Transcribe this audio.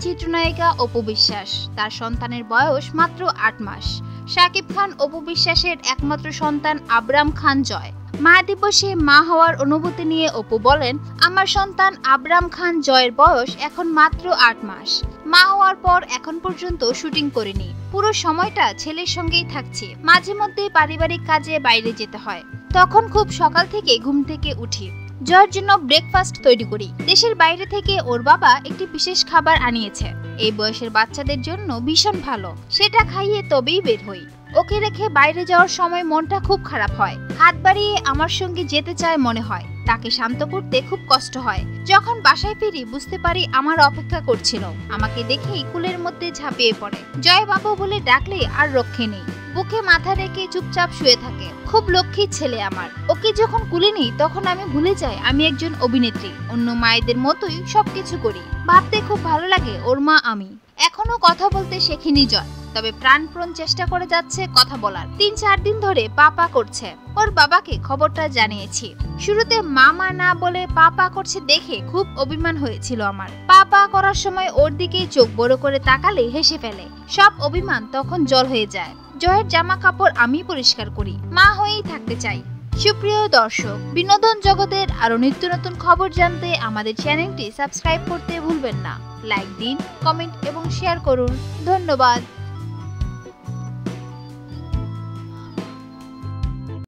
চিত্রনায়িকা অপু বিশ্বাস। তার সন্তানের বয়স মাত্র আট মাস। শাকিব খান অপু বিশ্বাসের একমাত্র সন্তান আবরাম খান জয়। মা দিবসে মা হওয়ার অনুভূতি নিয়ে অপু বলেন, আমার সন্তান আবরাম খান জয়ের বয়স এখন মাত্র আট মাস। মা হওয়ার পর এখন পর্যন্ত শুটিং করিনি। পুরো সময়টা ছেলের সঙ্গেই থাকছি। মাঝে মধ্যে পারিবারিক কাজে বাইরে যেতে হয়। তখন খুব সকাল থেকে ঘুম থেকে উঠি। জয়ের জন্য ব্রেকফাস্ট তৈরি করি। দেশের বাইরে থেকে ওর বাবা একটি বিশেষ খাবার আনিয়েছে। এই বয়সের বাচ্চাদের জন্য ভীষণ ভালো। সেটা খাইয়ে তবেই বের হই। ওকে রেখে বাইরে যাওয়ার সময় মনটা খুব খারাপ হয়। হাত বাড়িয়ে আমার সঙ্গে যেতে চায় মনে হয়। তাকে শান্ত করতে খুব কষ্ট হয়। যখন বাসায় ফিরি, বুঝতে পারি আমার অপেক্ষা করছিল। আমাকে দেখেই কুলের মধ্যে ঝাঁপিয়ে পড়ে। জয় বাবু বলে ডাকলে আর রক্ষে নেই। বুকে মাথা রেখে চুপচাপ শুয়ে থাকে। খুব লক্ষ্মী ছেলে আমার। ওকে যখন কুলে নেই, তখন আমি ভুলে যাই, আমি একজন অভিনেত্রী। অন্য মায়েদের মতোই সবকিছু করি। ভাবতে খুব ভালো লাগে, ওর মা আমি। এখনও কথা বলতে শেখিনি জয়। তবে প্রাণপ্রণ চেষ্টা করে যাচ্ছে কথা বলার। তিন চার দিন ধরে পা পা করছে। ওর বাবাকে খবরটা জানিয়েছি। শুরুতে মা মা না বলে পা পা করছে দেখে খুব অভিমান হয়েছিল আমার। পা পা করার সময় ওর দিকে চোখ বড় করে তাকালে হেসে ফেলে। সব অভিমান তখন জল হয়ে যায়। জয়ের জামা কাপড় আমি পরিষ্কার করি। মা হয়েই থাকতে চাই। সুপ্রিয় দর্শক, বিনোদন জগতের আরও নিত্য নতুন খবর জানতে আমাদের চ্যানেলটি সাবস্ক্রাইব করতে ভুলবেন না। লাইক দিন, কমেন্ট এবং শেয়ার করুন। ধন্যবাদ।